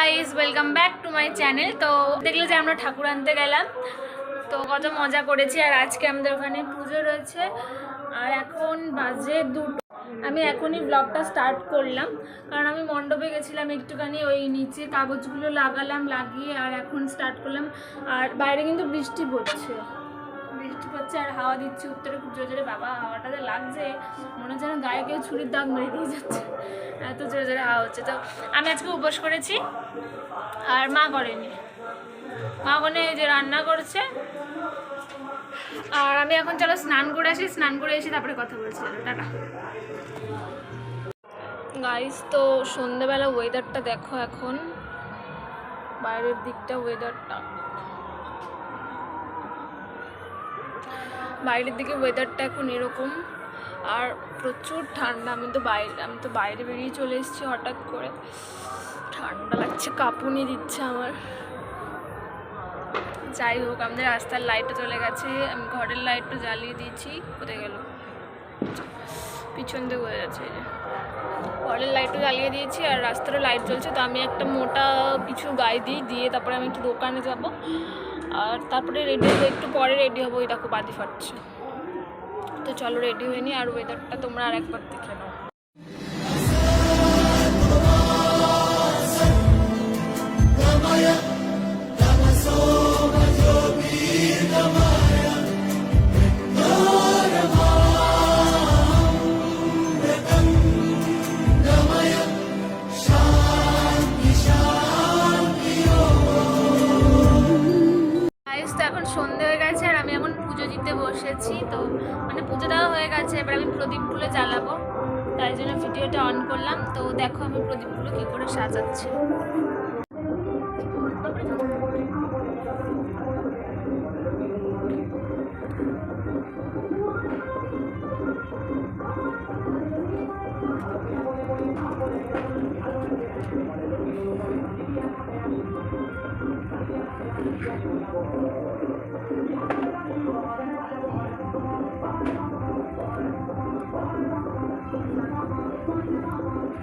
Guys welcome back to my channel তো দেখলে যে আমরা ঠাকুর আনতে গেলাম। তো কত মজা করেছি। আর আজকে আমাদের ওখানে পুজো রয়েছে। আর এখন বাজে দুটো। আমি এখনই ব্লগটা স্টার্ট করলাম। কারণ আমি মণ্ডপে গেছিলাম একটুখানি ওই নিচে কাগজগুলো লাগালাম, লাগিয়ে আর এখন স্টার্ট করলাম। আর বাইরে কিন্তু বৃষ্টি পড়ছে। বৃষ্টি পড়ছে আর হাওয়া দিচ্ছে, উত্তরে খুব জোরে জোরে বাবা হাওয়াটাতে লাগছে, মনে হচ্ছে গায়ে কেউ ছুরির দাগ মেরে দিয়ে যাচ্ছে। এত জোরে জোরে হাওয়া হচ্ছে। তো আমি আজকে উপোস করেছি আর মা করেনি। মা ওখানে যে রান্না করছে, আর আমি এখন চলো স্নান করে আসি, স্নান করে এসে তারপরে কথা বলছি। টাটা। গাইস তো সন্ধেবেলা ওয়েদারটা দেখো এখন, বাইরের দিকটা ওয়েদারটা বাইরের দিকে ওয়েদারটা এখন এরকম। আর প্রচুর ঠান্ডা। আমি তো বাইরে, আমি তো বাইরে বেরিয়ে চলে এসেছি হঠাৎ করে। ঠান্ডা লাগছে, কাঁপুনি দিচ্ছে আমার। যাই হোক, আমাদের রাস্তার লাইটও চলে গেছে। আমি ঘরের লাইটও জ্বালিয়ে দিয়েছি। কোথায় গেল? পিছন দিয়ে বোঝা যাচ্ছে ঘরের লাইটও জ্বালিয়ে দিয়েছি আর রাস্তারও লাইট জ্বলছে। তো আমি একটা মোটা কিছু গায়ে দিই, দিয়ে তারপরে আমি একটু দোকানে যাব। আর তারপরে রেডি হব একটু পরে রেডি হব, ওই দেখো বাদি ফাটছে। তো চলো রেডি হয়ে নি, আর ওয়েদারটা তোমরা আর একবার দেখে নাও। বসেছি, তো মানে পুজো দেওয়া হয়ে গেছে, এবার আমি প্রদীপগুলো জ্বালাবো। তাই জন্য ভিডিওটা অন করলাম। তো দেখো আমি প্রদীপগুলো কী করে সাজাচ্ছি।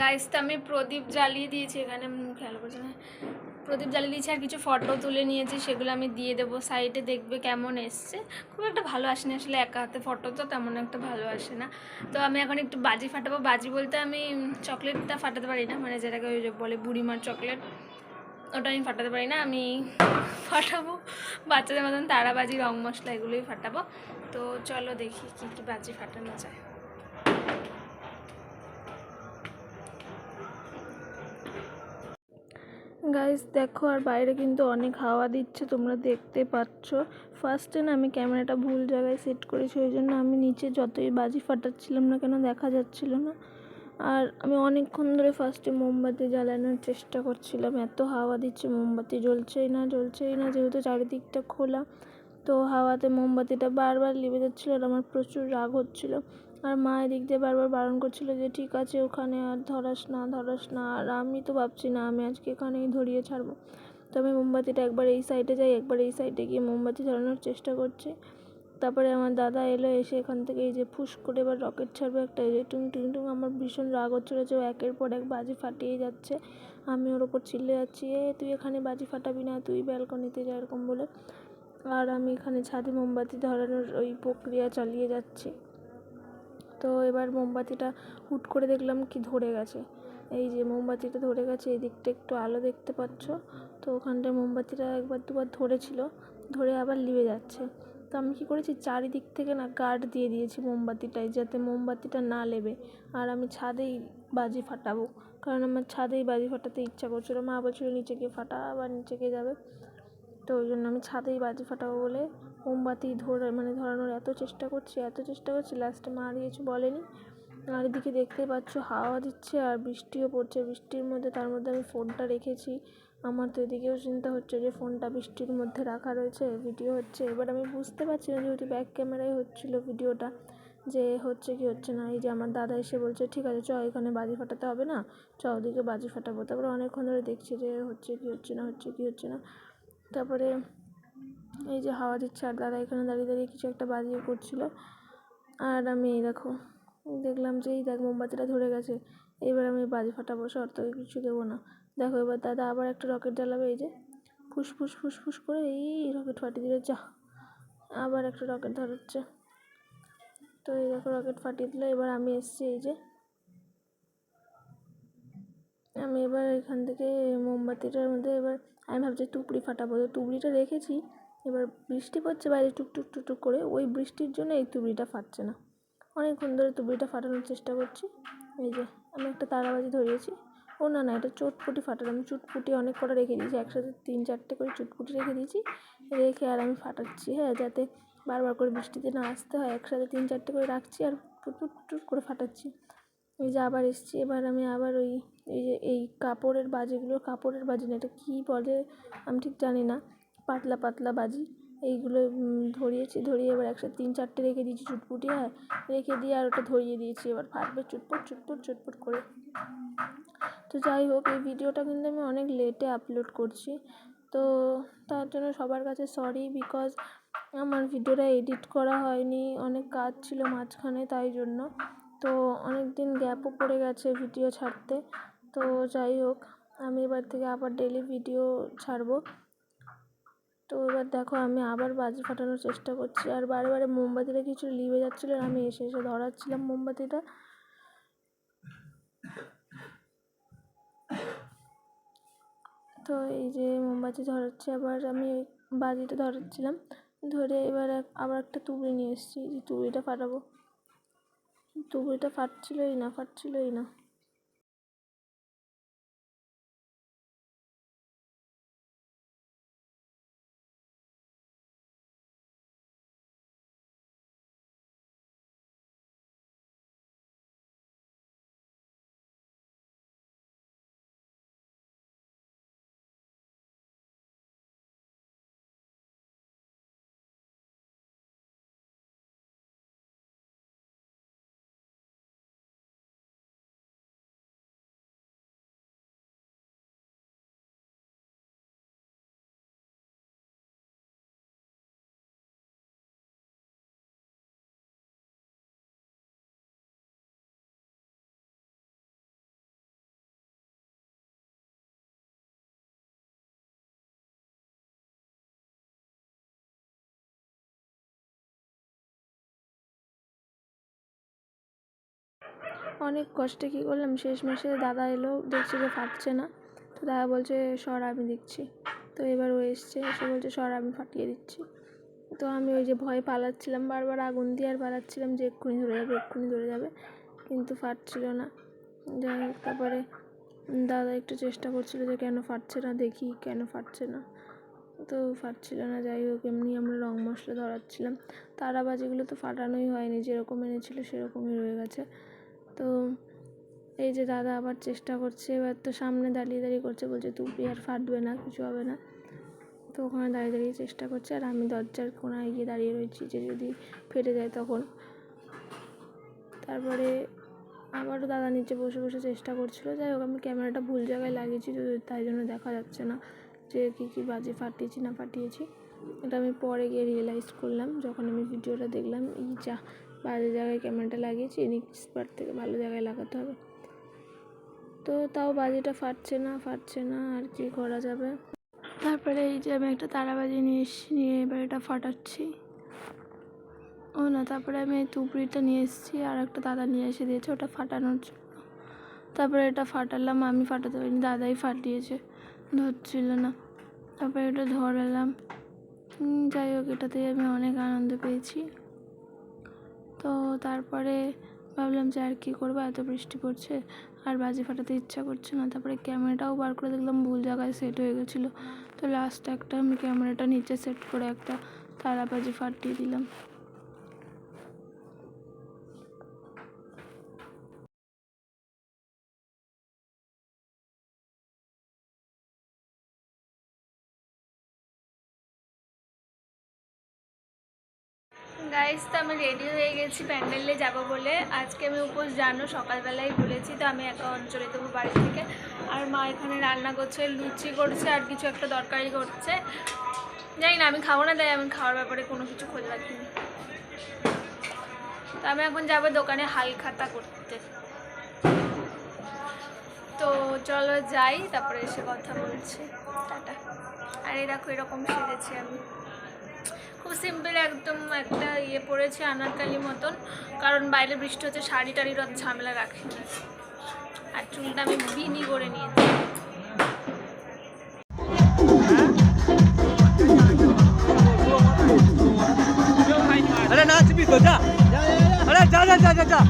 গাইস তো আমি প্রদীপ জ্বালিয়ে দিয়েছি এখানে খেয়াল করছি না। প্রদীপ জ্বালিয়ে দিয়েছি আর কিছু ফটো তুলে নিয়েছি, সেগুলো আমি দিয়ে দেবো। সাইডে দেখবে কেমন এসছে। খুব একটা ভালো আসেনি আসলে একা হাতে ফটো তো তেমন একটা ভালো আসে না। তো আমি এখন একটু বাজি ফাটাবো। বাজি বলতে আমি চকলেটটা ফাটাতে পারি না মানে যেটাকে ওই যে বলে বুড়িমার চকলেট, ওটা আমি ফাটাতে পারি না। আমি ফাটাবো। বাচ্চাদের মতন তারাবাজি, রং মশলা এগুলোই ফাটাবো। তো চলো দেখি কী কী বাজি ফাটানো যায়। গাইস দেখো, আর বাইরে কিন্তু অনেক হাওয়া দিচ্ছে, তোমরা দেখতে পাচ্ছ। ফার্স্টে না আমি ক্যামেরাটা ভুল জায়গায় সেট করেছি, ওই জন্য আমি নিচে যতই বাজি ফাটাচ্ছিলাম না কেন দেখা যাচ্ছিল না। আর আমি অনেকক্ষণ ধরে ফার্স্টে মোমবাতি জ্বালানোর চেষ্টা করছিলাম, এত হাওয়া দিচ্ছে, মোমবাতি জ্বলছেই না জ্বলছেই না, যেহেতু চারিদিকটা খোলা। তো হাওয়াতে মোমবাতিটা বারবার লিভে যাচ্ছিল আর আমার প্রচুর রাগ হচ্ছিল। আর মা এদিক দিয়ে বারবার বারণ করছিল যে, ঠিক আছে, ওখানে আর ধরাস না ধরাস না। আর আমি তো ভাবছি, না, আমি আজকে এখানেই ধরিয়ে ছাড়বো। তো আমি মোমবাতিটা একবার এই সাইডে যাই, একবার এই সাইডে গিয়ে মোমবাতি ধরানোর চেষ্টা করছি। তারপরে আমার দাদা এলো, এসে এখান থেকে এই যে ফুস করে এবার রকেট ছাড়বে একটা, এই যে টুং টুং টুং, আমার ভীষণ রাগ হচ্ছিল যে ও একের পর এক বাজি ফাটিয়ে যাচ্ছে। আমি ওর ওপর চিল্লে যাচ্ছি, এ, তুই এখানে বাজি ফাটাবি না, তুই ব্যালকনিতে যা, এরকম বলে। আর আমি এখানে ছাদে মোমবাতি ধরানোর ওই প্রক্রিয়া চালিয়ে যাচ্ছি। তো এবার মোমবাতিটা হুট করে দেখলাম কি ধরে গেছে। এই যে মোমবাতিটা ধরে গেছে এই দিকটা একটু আলো দেখতে পাচ্ছ? তো ওখানটায় মোমবাতিটা একবার দুবার ধরেছিল, ধরে আবার লিভে যাচ্ছে। তো আমি কী করেছি, চারিদিক থেকে না গার্ড দিয়ে দিয়েছি মোমবাতিটায় যাতে মোমবাতিটা না লেবে। আর আমি ছাদেই বাজি ফাটাবো, কারণ আমার ছাদেই বাজি ফাটাতে ইচ্ছা করছিল। মা বলছিলো, নিচে গিয়ে ফাটা, আবার নিচে গিয়ে যাবে। তো ওই জন্য আমি ছাদেই বাজি ফাটাবো বলে মোমবাতি ধরে মানে ধরানোর এত চেষ্টা করছি, এত চেষ্টা করছি লাস্টে মা আর কিছু বলেনি। আর এদিকে দেখতেই পাচ্ছ হাওয়া দিচ্ছে আর বৃষ্টিও পড়ছে, বৃষ্টির মধ্যে তার মধ্যে আমি ফোনটা রেখেছি। আমার তো এদিকেও চিন্তা হচ্ছে যে ফোনটা বৃষ্টির মধ্যে রাখা রয়েছে ভিডিও হচ্ছে। এবার আমি বুঝতে পারছি না যেহেতু ব্যাক ক্যামেরায় হচ্ছিল ভিডিওটা যে হচ্ছে কি হচ্ছে না। এই যে আমার দাদা এসে বলছে, ঠিক আছে, চ, এখানে বাজি ফাটাতে হবে না, চ, ওদিকে বাজি ফাটাবো। তারপরে অনেকক্ষণ ধরে দেখছি যে হচ্ছে কি হচ্ছে না, হচ্ছে কি হচ্ছে না। তারপরে এই যে হাওয়া দিচ্ছে আর দাদা এখানে দাঁড়িয়ে দাঁড়িয়ে কিছু একটা বাজিয়ে করছিল। আর আমি এই দেখো, দেখলাম যে এই দেখ মোমবাতিটা ধরে গেছে। এবার আমি বাজি ফাটাবো তোকে কিছু দেবো না। দেখো এবার দাদা আবার একটা রকেট জ্বালাবে, এই যে ফুস ফুস ফুস ফুস করে এই রকেট ফাটিয়ে দিলে যা। আবার একটা রকেট ধরাচ্ছে। তো এই দেখো রকেট ফাটিয়ে দিল, এবার আমি এসছি এই যে। আমি এবার এখান থেকে মোমবাতিটার মধ্যে এবার, আমি ভাবছি তুবড়ি ফাটাবো। তো তুবড়িটা রেখেছি এবার বৃষ্টি পড়ছে, বাইরে টুকটুক টুকটুক করে। ওই বৃষ্টির জন্য এই তুবড়িটা ফাটছে না। অনেকক্ষণ ধরে তুবড়িটা ফাটানোর চেষ্টা করছি। এই যে, আমি একটা তারাবাজি ধরিয়েছি। ও না না, এটা চটপটি ফাটানো। আমি চুটপুটি অনেক কটা রেখে দিয়েছি। একসাথে তিন, চারটে করে চুটপুটি রেখে দিয়েছি। রেখে আর আমি ফাটাচ্ছি হ্যাঁ যাতে বারবার করে বৃষ্টিতে না আসতে হয়। একসাথে তিন, চারটে করে রাখছি আর ফুটফুট ফুটফুট করে ফাটাচ্ছি। এই যে আবার এসছি। এবার আমি আবার ওই, এই যে, এই কাপড়ের বাজিগুলো, কাপড়ের বাজি না, এটা কী বলে আমি ঠিক জানি না। পাতলা পাতলা বাজি, এইগুলো ধরিয়েছি, ধরিয়ে এবার একসাথে তিন চারটে রেখে দিয়েছি চুটপুটি হ্যাঁ রেখে দিয়ে আর ওটা ধরিয়ে দিয়েছি, এবার ফাটবে চুটপুট চুটপুট চুটপুট করে। তো যাই হোক, এই ভিডিওটা কিন্তু আমি অনেক লেটে আপলোড করছি, তো তার জন্য সবার কাছে সরি বিকজ আমার ভিডিওটা এডিট করা হয়নি, অনেক কাজ ছিল মাঝখানে তাই জন্য, তো অনেক দিন গ্যাপও পড়ে গেছে ভিডিও ছাড়তে, তো যাই হোক, আমি এবার থেকে আবার ডেলি ভিডিও ছাড়বো। তো এবার দেখো আমি আবার বাজি ফাটানোর চেষ্টা করছি। আর বারে বারে মোমবাতিটা কিছু লিভে যাচ্ছিল, আর আমি এসে এসে ধরাচ্ছিলাম মোমবাতিটা। তো এই যে মোমবাতি ধরাচ্ছি, আবার আমি ওই বাজিটা ধরাচ্ছিলাম। ধরে এবার আবার একটা তুবড়ি নিয়ে এসেছি। যে তুবড়িটা ফাটাবো। তুবড়িটা ফাটছিলোই না ফাটছিলোই না। অনেক কষ্টে কী করলাম শেষ মাসে দাদা এলো, দেখছি যে ফাটছে না। তো দাদা বলছে, সর আমি দিচ্ছি। তো এবার ও এসছে, এসে বলছে, সর আমি ফাটিয়ে দিচ্ছি। তো আমি ওই যে ভয়ে পালাচ্ছিলাম, বারবার আগুন দিয়ে আর পালাচ্ছিলাম যে এক্ষুনি ধরে যাবে, এক্ষুনি ধরে যাবে, কিন্তু ফাটছিল না। যাই হোক, তারপরে দাদা একটু চেষ্টা করছিল যে কেন ফাটছে না, দেখি কেন ফাটছে না। তো ফাটছিল না, যাই হোক, এমনি আমরা রং মশলা ধরাচ্ছিলাম। তারাবাজিগুলো তো ফাটানোই হয়নি, যেরকম এনেছিল সেরকমই রয়ে গেছে। তো এই যে দাদা আবার চেষ্টা করছে, এবার তো সামনে দাঁড়িয়ে দাঁড়িয়ে করছে, বলছে তুই আর ফাটবে না, কিছু হবে না। তো ওখানে দাঁড়িয়ে দাঁড়িয়ে চেষ্টা করছে, আর আমি দরজার কোনায় গিয়ে দাঁড়িয়ে রয়েছি, যে যদি ফেটে যায় তখন। তারপরে আবারও দাদা নিচে বসে বসে চেষ্টা করছিল, যাই হোক আমি ক্যামেরাটা ভুল জায়গায় লাগিয়েছি, তো তাই জন্য দেখা যাচ্ছে না যে কী কী বাজে ফাটিয়েছি না ফাটিয়েছি। এটা আমি পরে গিয়ে রিয়েলাইজ করলাম, যখন আমি ভিডিওটা দেখলাম এই যা বাজে জায়গায় ক্যামেরাটা লাগিয়েছি নেক্সট বার থেকে ভালো জায়গায় লাগাতে হবে। তো তাও বাজিটা ফাটছে না ফাটছে না, আর কি করা যাবে? তারপরে এই যে আমি একটা তারাবাজি নিয়ে এসেছি নিয়ে এবার এটা ফাটাচ্ছি। ও না, তারপরে আমি এই তুবড়িটা নিয়ে এসেছি, আর একটা দাদা নিয়ে এসে দিয়েছে ওটা ফাটানোর জন্য। তারপরে এটা ফাটালাম, আমি ফাটাতে পারিনি, দাদাই ফাটিয়েছে, ধরছিল না। তারপরে এটা ধরালাম। যাই হোক এটাতে আমি অনেক আনন্দ পেয়েছি। তো তারপরে ভাবলাম যে আর কী করব? এত বৃষ্টি পড়ছে, আর বাজি ফাটাতে ইচ্ছা করছে না। তারপরে ক্যামেরাটাও বার করে দেখলাম ভুল জায়গায় সেট হয়ে গেছিল। তো লাস্ট একটা আমি ক্যামেরাটা নিচে সেট করে একটা তারা বাজি ফাটিয়ে দিলাম। গাইস তো আমি রেডি হয়ে গেছি প্যান্ডেলে যাব বলে। আজকে আমি উপোস জানো, সকালবেলায় বলেছি তো আমি একা অঞ্চলে দেবো বাড়ি থেকে। আর মা এখানে রান্না করছে, লুচি করছে, আর কিছু একটা তরকারি করছে। জানি না, আমি খাব না, তাই আমি খাওয়ার ব্যাপারে কোনো কিছু খোঁজ রাখিনি। তো আমি এখন যাব দোকানে হাল খাতা করতে। তো চলো যাই, তারপরে এসে কথা বলছি। টাটা। আর এই এরকম সেরেছি আমি। খুব সিম্পল একদম একটা ইয়ে পড়েছে আনারকালি মতন, কারণ বাইরে বৃষ্টি হচ্ছে, শাড়ি টাড়ির অত ঝামেলা রাখি আর চুলটা আমি বিনি করে নিয়েছি। আরে নাচবি তো, যা। আরে যা যা যা যা।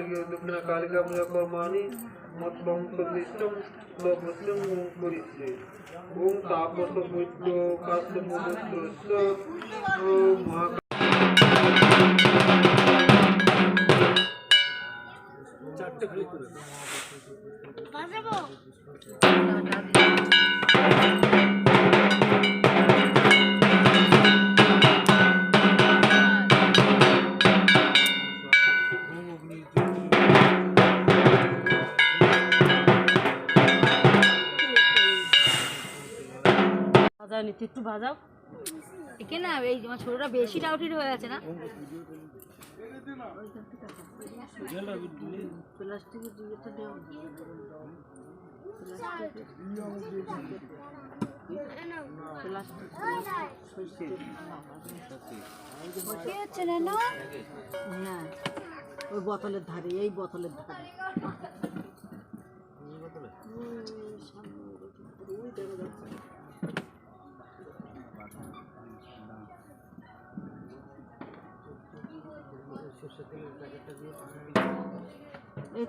علي وتبنا عليك يا كرماني মতলম সর্বিষ্টম লবসলম করিছে ওম তাপস পুত্র কাশ্য পুত্রস্য মহা চারটে খালি করে। বাজাবো? একটু ভাজাও একে না এই আমার ছোটটা বেশি ডাউটির হয়ে আছে না? হ্যাঁ ওই বোতলের ধারে এই বোতলের ধারে।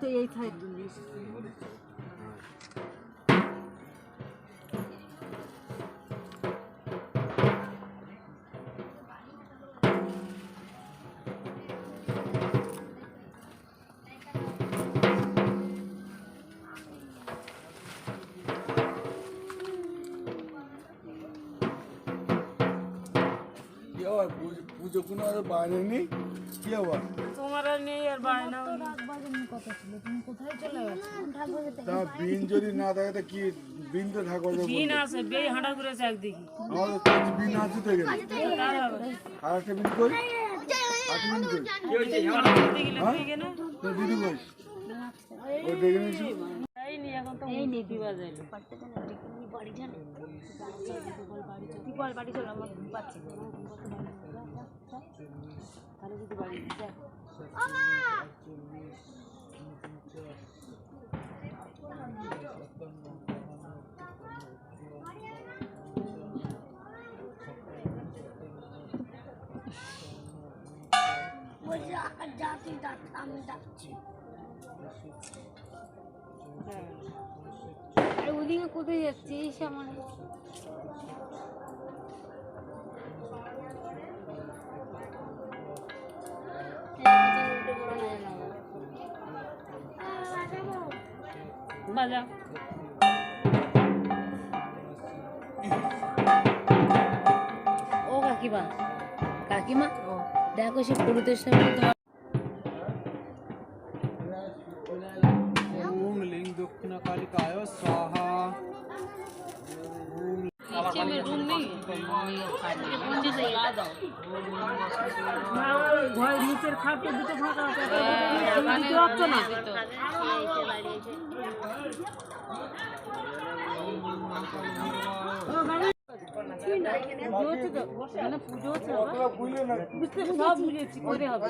তো এই সাইড পুজো কোনো আর বাইরে নেই। কি আবার। তোমার আর নেই আর বায়না তা বিন যদি না থাকে তা কি বিন তো থাকবে দিন আছে বেই হাঁটা করেছে একদিকে। তো বিন আছে তো এখানে। আর একটা বিন কই? আট বিন কই? হ্যাঁ? তো দিদি কই? ও দেখে তো এই নীতি বল বাড়ি চল আমার ঘুম পাচ্ছে তাহলে যদি বাড়ি যা আর ওদিকে কোথায় যাচ্ছিস আমার? বাজা। ও কাকিমা কাকিমা? দেখো সে পুরুতের সামনে তোমার ঘর নিচের খাটটা দুটো ফাঁকা আছে দিতে পারছ না বুঝতে সব করে হবে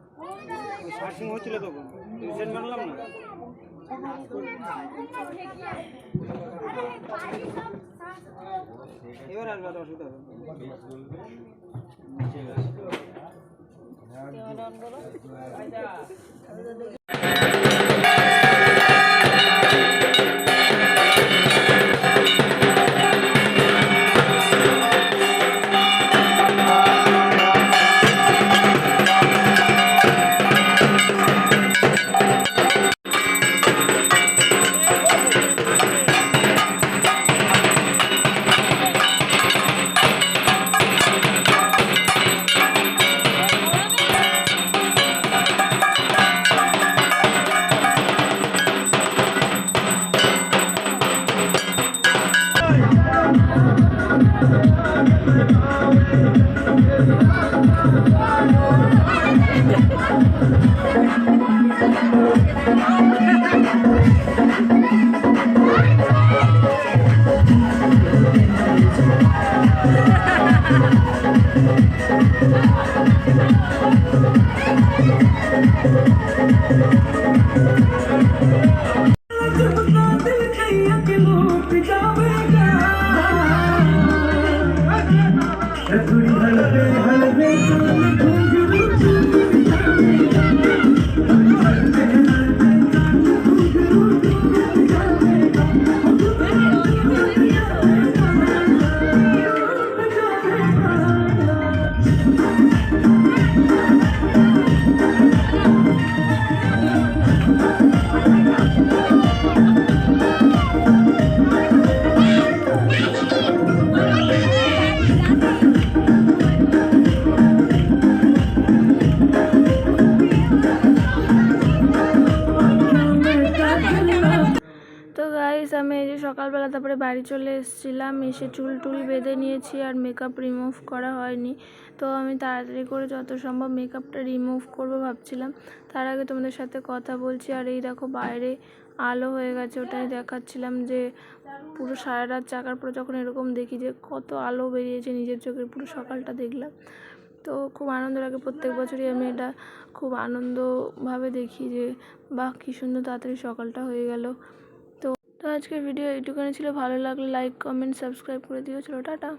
হ্যাঁ শার্টিং হচ্ছিল তখন। রিসেন্ট মানলাম না? এবার আসবে অসুবিধা হবে। না। আমি এই যে সকালবেলা তারপরে বাড়ি চলে এসেছিলাম, এসে চুল টুল বেঁধে নিয়েছি আর মেকআপ রিমুভ করা হয়নি। তো আমি তাড়াতাড়ি করে যত সম্ভব মেকআপটা রিমুভ করব ভাবছিলাম। তার আগে তোমাদের সাথে কথা বলছি, আর এই দেখো বাইরে আলো হয়ে গেছে, ওটাই দেখাচ্ছিলাম যে পুরো সারা রাত চাকার পরে যখন এরকম দেখি যে কত আলো বেরিয়েছে নিজের চোখের, পুরো সকালটা দেখলাম। তো খুব আনন্দ লাগে, প্রত্যেক বছরই আমি এটা খুব আনন্দভাবে দেখি যে, বাহ, কী সুন্দর তাড়াতাড়ি সকালটা হয়ে গেল। তো আজকের ভিডিও এইটুকুনি ছিল। ভালো লাগলে লাইক কমেন্ট সাবস্ক্রাইব করে দিও। চলো টাটা।